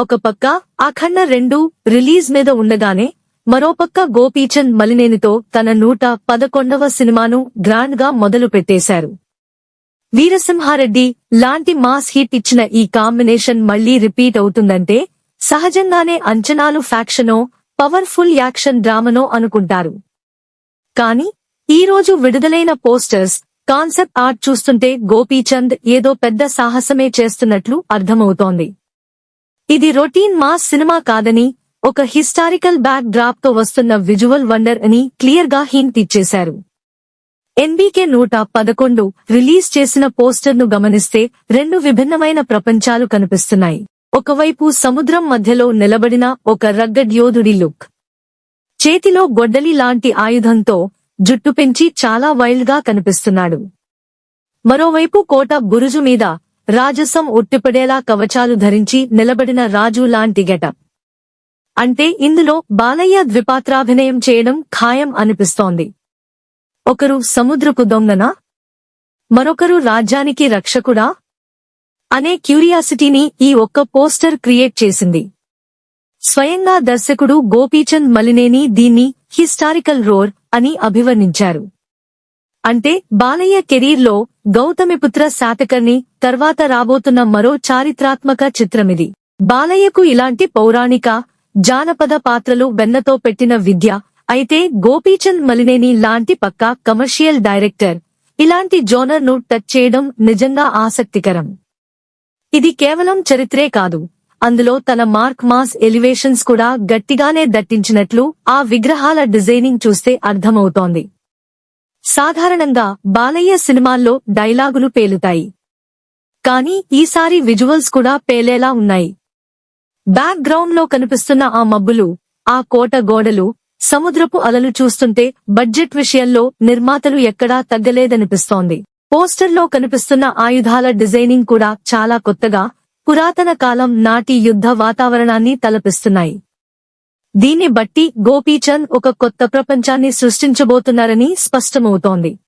ఒక పక్క అఖండ రెండు రిలీజ్ మీద ఉండగానే మరోపక్క గోపీచంద్ మలినేనితో తన నూట పదకొండవ సినిమాను గ్రాండ్గా మొదలు పెట్టేశారు. వీరసింహారెడ్డి లాంటి మాస్ హిట్ ఇచ్చిన ఈ కాంబినేషన్ మళ్ళీ రిపీట్ అవుతుందంటే సహజంగానే అంచనాలు ఫ్యాక్షనో పవర్ఫుల్ యాక్షన్ డ్రామనో అనుకుంటారు. కానీ ఈ రోజు విడుదలైన పోస్టర్స్ కాన్సెప్ట్ ఆర్ట్ చూస్తుంటే గోపీచంద్ ఏదో పెద్ద సాహసమే చేస్తున్నట్లు అర్థమవుతోంది. ఇది రొటీన్ మాస్ సినిమా కాదని ఒక హిస్టారికల్ బ్యాక్ డ్రాప్తో వస్తున్న విజువల్ వండర్ అని క్లియర్గా హింట్ ఇచ్చేశారు. ఎన్బీకే నూట పదకొండు రిలీజ్ చేసిన పోస్టర్ను గమనిస్తే రెండు విభిన్నమైన ప్రపంచాలు కనిపిస్తున్నాయి. ఒకవైపు సముద్రం మధ్యలో నిలబడిన ఒక రగ్గడ్ యోధుడి లుక్. చేతిలో గొడ్డలి లాంటి ఆయుధంతో జుట్టు పెంచి చాలా వైల్డ్గా కనిపిస్తున్నాడు. మరోవైపు కోట బురుజు మీద రాజసం ఉట్టిపడేలా కవచాలు ధరించి నిలబడిన రాజు లాంటి గెటప్. అంటే ఇందులో బాలయ్య ద్విపాత్రాభినయం చేయడం ఖాయం అనిపిస్తోంది. ఒకరు సముద్రపు దొంగనా? మరొకరు రాజ్యానికి రక్షకుడా? అనే క్యూరియాసిటీని ఈ ఒక్క పోస్టర్ క్రియేట్ చేసింది. స్వయంగా దర్శకుడు గోపీచంద్ మలినేని దీన్ని హిస్టారికల్ రోర్ అని అభివర్ణించారు. అంటే బాలయ్య కెరీర్లో గౌతమిపుత్ర శాతకర్ణి తర్వాత రాబోతున్న మరో చారిత్రాత్మక చిత్రమిది. బాలయ్యకు ఇలాంటి పౌరాణిక జానపద పాత్రలు వెన్నతో పెట్టిన విద్య అయితే గోపీచంద్ మలినేని లాంటి పక్కా కమర్షియల్ డైరెక్టర్. ఇలాంటి జోనర్ను టచ్ చేయడం నిజంగా ఆసక్తికరం. ఇది కేవలం చరిత్రే కాదు. అందులో తన మార్క్ మాస్ ఎలివేషన్స్ కూడా గట్టిగానే దట్టించినట్లు ఆ విగ్రహాల డిజైనింగ్ చూస్తే అర్థమవుతోంది. సాధారణంగా బాలయ్య సినిమాల్లో డైలాగులు పేలుతాయి. కానీ ఈసారి విజువల్స్ కూడా పేలేలా ఉన్నాయి. బ్యాక్ గ్రౌండ్లో కనిపిస్తున్న ఆ మబ్బులు ఆ కోట గోడలు సముద్రపు అలలు చూస్తుంటే బడ్జెట్ విషయంలో నిర్మాతలు ఎక్కడా తగ్గలేదనిపిస్తోంది. పోస్టర్లో కనిపిస్తున్న ఆయుధాల డిజైనింగ్ కూడా చాలా కొత్తగా పురాతన కాలం నాటి యుద్ధ వాతావరణాన్ని తలపిస్తున్నాయి. దీన్ని బట్టి గోపీచంద్ ఒక కొత్త ప్రపంచాన్ని సృష్టించబోతున్నారని స్పష్టమవుతోంది.